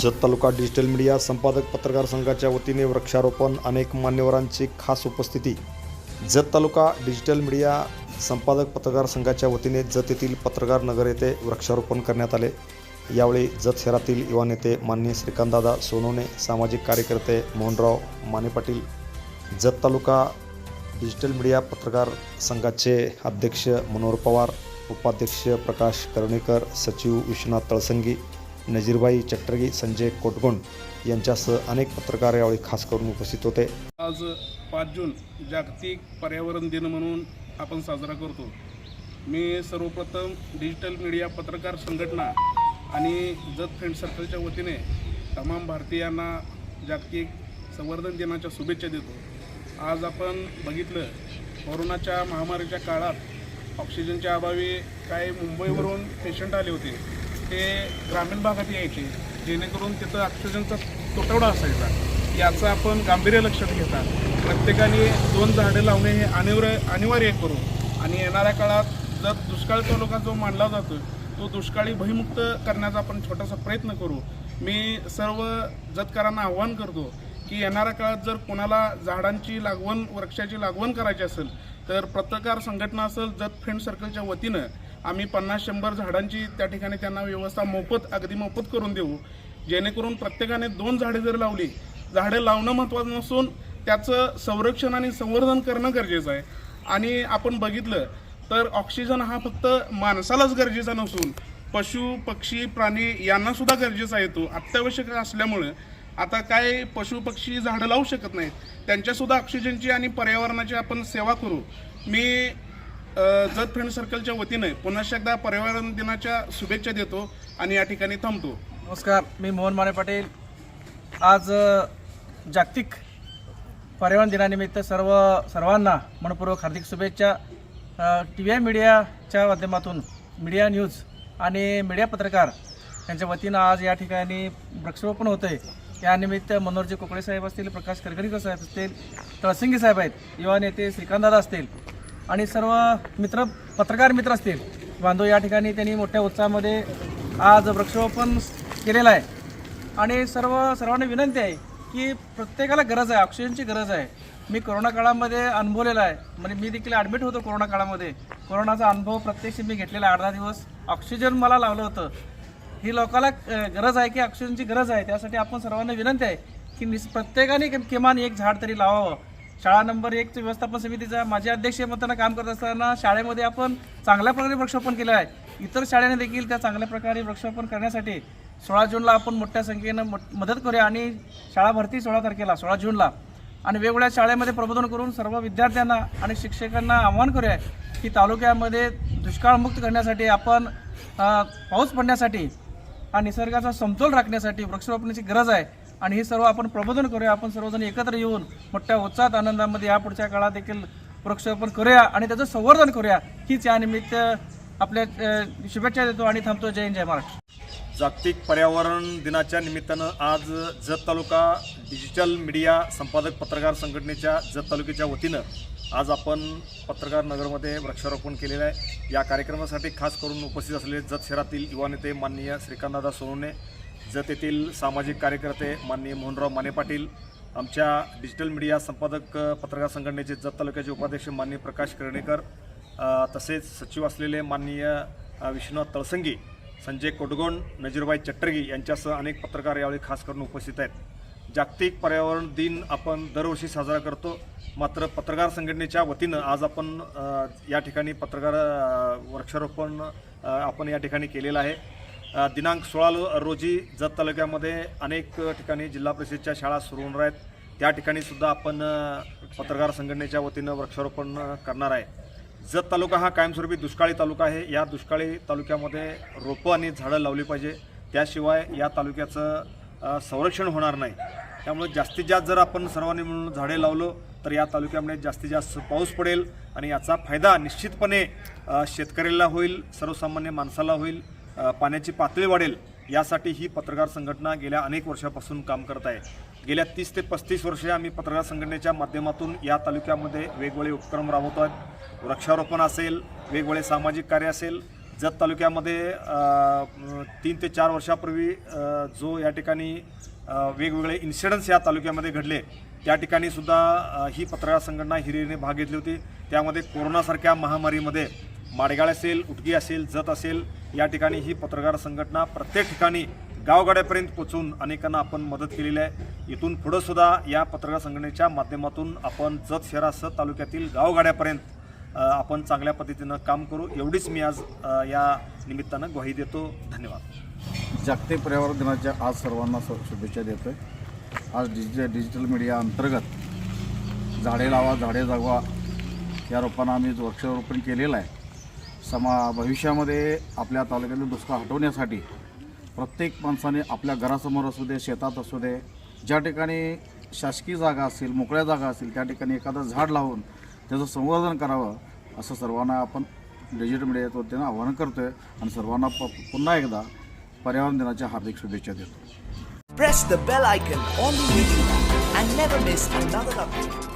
जत तालुका digital media संपादक पत्रकार संघाच्या वतीने वृक्षारोपण अनेक मान्यवरांची खास उपस्थिती. जत तालुका डिजिटल मीडिया संपादक पत्रकार संघाच्या वतीने जत येथील पत्रकार नगर येथे वृक्षारोपण करण्यात आले. यावेळी जत शहरातील युवा नेते माननीय श्रीकांतदादा सोनवणे सामाजिक कार्यकर्ते मोहनराव माने पाटील जत तालुका डिजिटल मीडिया पत्रकार संघाचे अध्यक्ष मनोहर पवार उपाध्यक्ष प्रकाश करणेकर सचिव विश्वनाथ तळसंगी नजीरबाई चट्टरगी संजय कोटगोंड यांच्यासह अनेक पत्रकार यावेळी खास करून उपस्थित होते. आज पाच जून जागतिक पर्यावरण दिन म्हणून आपण साजरा करतो. मी सर्वप्रथम डिजिटल मीडिया पत्रकार संघटना आणि जत फ्रेंड सर्कलच्या वतीने तमाम भारतीयांना जागतिक संवर्धन दिनाच्या शुभेच्छा देतो. आज आपण बघितलं कोरोनाच्या महामारीच्या काळात ऑक्सिजनच्या अभावी काही मुंबईवरून पेशंट आले होते. ते ग्रामीण भागात यायचे जेणेकरून तिथं ऑक्सिजनचा तुटवडा असायचा. याचं आपण गांभीर्य लक्षात घेता. प्रत्येकाने दोन झाडे लावणे हे अनिवार्य अनिवार्य करू आणि येणाऱ्या काळात जर दुष्काळ तालुका जो मानला जातो तो दुष्काळी भयमुक्त करण्याचा आपण छोटासा प्रयत्न करू. मी सर्व जतकारांना आव्हान करतो की येणाऱ्या काळात जर कोणाला झाडांची लागवण वृक्षाची लागवण करायची असेल तर पत्रकार संघटना असेल जत फ्रेंड सर्कलच्या वतीनं आम्ही पन्नास शंभर झाडांची त्या ठिकाणी त्यांना व्यवस्था मोफत अगदी मोफत करून देऊ. जेणेकरून प्रत्येकाने दोन झाडे जर लावली झाडं लावणं महत्त्वाचं नसून त्याचं संरक्षण आणि संवर्धन करणं गरजेचं आहे. आणि आपण बघितलं तर ऑक्सिजन हा फक्त माणसालाच गरजेचा नसून पशु पक्षी प्राणी यांना सुद्धा गरजेचा येतो. अत्यावश्यक असल्यामुळं आता काय पशु पक्षी झाडं लावू शकत नाहीत. त्यांच्यासुद्धा ऑक्सिजनची आणि पर्यावरणाची आपण सेवा करू. मी जत फ्रेंड सर्कलच्या वतीने पुन्हा एकदा पर्यावरण दिनाच्या शुभेच्छा देतो आणि या ठिकाणी थांबतो. नमस्कार मी मोहन माने पाटील. आज जागतिक पर्यावरण दिनानिमित्त सर्व सर्वांना मनपूर्वक हार्दिक शुभेच्छा. टी व्ही आय मीडियाच्या माध्यमातून मीडिया न्यूज आणि मीडिया पत्रकार यांच्या वतीनं आज या ठिकाणी वृक्षारोपण होतं आहे यानिमित्त मनोहरजी कोकळे साहेब असतील प्रकाश करगरीकर साहेब असतील तळसिंगी साहेब आहेत युवा नेते श्रीकांतदादा असतील आणि सर्व मित्र पत्रकार मित्र असतील बांधव या ठिकाणी त्यांनी मोठ्या उत्साहामध्ये आज वृक्षारोपण केलेलं आहे. आणि सर्व सर्वांना विनंती आहे की प्रत्येकाला गरज आहे ऑक्सिजनची गरज आहे. मी कोरोना काळामध्ये अनुभवलेला आहे. म्हणजे मी देखील ॲडमिट होतो कोरोना काळामध्ये. कोरोनाचा अनुभव प्रत्यक्ष मी घेतलेला आठ दहा दिवस ऑक्सिजन मला लावलं होतं. ही लोकाला गरज आहे की ऑक्सिजनची गरज आहे त्यासाठी आपण सर्वांना विनंती आहे की निस प्रत्येकाने किमान एक झाड तरी लावावं. शाळा नंबर एकचं व्यवस्थापन समितीचा माझे अध्यक्ष म्हणताना काम करत असताना शाळेमध्ये आपण चांगल्या प्रकारे वृक्षारोपण केलं आहे. इतर शाळेने देखील त्या चांगल्या प्रकारे वृक्षारोपण करण्यासाठी सोळा जूनला आपण मोठ्या संख्येनं मदत करूया आणि शाळा भरती सोळा तारखेला सोळा जूनला. आणि वेगवेगळ्या शाळेमध्ये प्रबोधन करून सर्व विद्यार्थ्यांना आणि शिक्षकांना आव्हान करूया की तालुक्यामध्ये दुष्काळमुक्त करण्यासाठी आपण पाऊस पडण्यासाठी हा निसर्गाचा समतोल राखण्यासाठी वृक्षारोपणाची गरज आहे. आणि हे सर्व आपण प्रबोधन करूया. आपण सर्वजण एकत्र येऊन मोठ्या उत्साहात आनंदामध्ये या पुढच्या काळात देखील वृक्षारोपण करूया आणि त्याचं संवर्धन करूया. हीच यानिमित्त आपल्या शुभेच्छा देतो आणि थांबतो. जय हिंद जय महाराष्ट्र. जागतिक पर्यावरण दिनाच्या निमित्तानं आज जत तालुका डिजिटल मीडिया संपादक पत्रकार संघटनेच्या जत तालुक्याच्या वतीनं आज आपण पत्रकार नगरमध्ये वृक्षारोपण केलेलं आहे. या कार्यक्रमासाठी खास करून उपस्थित असलेले जत शहरातील युवा नेते माननीय श्रीकांतदादा सोनवणे जत येथील सामाजिक कार्यकर्ते माननीय मोहनराव माने पाटील आमच्या डिजिटल मीडिया संपादक पत्रकार संघटनेचे जत तालुक्याचे उपाध्यक्ष माननीय प्रकाश कर्णेकर तसेच सचिव असलेले माननीय विश्वनाथ तळसंगी संजय कोटगोंड नजीरबाई चट्टरगी यांच्यासह अनेक पत्रकार यावेळी खास करून उपस्थित आहेत. जागतिक पर्यावरण दिन आपण दरवर्षी साजरा करतो. मात्र पत्रकार संघटनेच्या वतीनं आज आपण या ठिकाणी पत्रकार वृक्षारोपण आपण या ठिकाणी केलेलं आहे. दिनांक सोळा रोजी जत तालुक्यामध्ये अनेक ठिकाणी जिल्हा परिषदच्या शाळा सुरू होणार आहेत. त्या ठिकाणी सुद्धा आपण पत्रकार संघटनेच्या वतीनं वृक्षारोपण करणार आहे. जत तालुका हा कायमस्वरूपी दुष्काळी तालुका आहे. या दुष्काळी तालुक्यामध्ये रोपं आणि झाडं लावली पाहिजे. त्याशिवाय या तालुक्याचं संरक्षण होणार नाही. त्यामुळे जास्तीत जास्त जर आपण सर्वांनी मिळून झाडे लावलो तर या तालुक्यामध्ये जास्तीत जास्त पाऊस पडेल आणि याचा फायदा निश्चितपणे शेतकऱ्याला होईल सर्वसामान्य माणसाला होईल. पाण्याची पातळी वाढेल यासाठी ही पत्रकार संघटना गेल्या अनेक वर्षापासून काम करत आहे. गेल्या तीस ते पस्तीस वर्षे आम्ही पत्रकार संघटनेच्या माध्यमातून या तालुक्यामध्ये वेगवेगळे उपक्रम राबवतो आहेत वृक्षारोपण असेल वेगवेगळे सामाजिक कार्य असेल जत तालुक्यामध्ये तीन ते चार वर्षापूर्वी जो या ठिकाणी वेगवेगळे इन्सिडन्स या तालुक्यामध्ये घडले त्या ठिकाणी सुद्धा ही पत्रकार संघटना हिरिरीने भाग घेतली होती. त्यामध्ये कोरोनासारख्या महामारीमध्ये माडगाळ असेल उटगी असेल जत असेल या ठिकाणी ही पत्रकार संघटना प्रत्येक ठिकाणी गावगाड्यापर्यंत पोचून अनेकांना आपण मदत केलेली आहे. इथून पुढंसुद्धा या पत्रकार संघटनेच्या माध्यमातून आपण जत शहरासह तालुक्यातील गावगाड्यापर्यंत आपण चांगल्या पद्धतीनं काम करू. एवढीच मी आज या निमित्तानं ग्वाही देतो. धन्यवाद. जागतिक पर्यावरण दिनाच्या आज सर्वांना शुभेच्छा देतो आहे आज डिजिटल डिजिटल मीडिया अंतर्गत झाडे लावा झाडे जगवा या रोपांना आम्ही वृक्षारोपण केलेलं आहे. समा भविष्यामध्ये आपल्या तालुक्यातील दुष्काळ हटवण्यासाठी प्रत्येक माणसाने आपल्या घरासमोर असू दे शेतात असू दे ज्या ठिकाणी शासकीय जागा असेल मोकळ्या जागा असतील त्या ठिकाणी एखादं झाड लावून त्याचं संवर्धन करावं असं सर्वांना आपण डिजिटल मीडियाच्या वतीनं आवाहन करतो आहे आणि सर्वांना प पुन्हा एकदा पर्यावरण दिनाच्या हार्दिक शुभेच्छा देतो Press the bell icon on the video and never miss another update.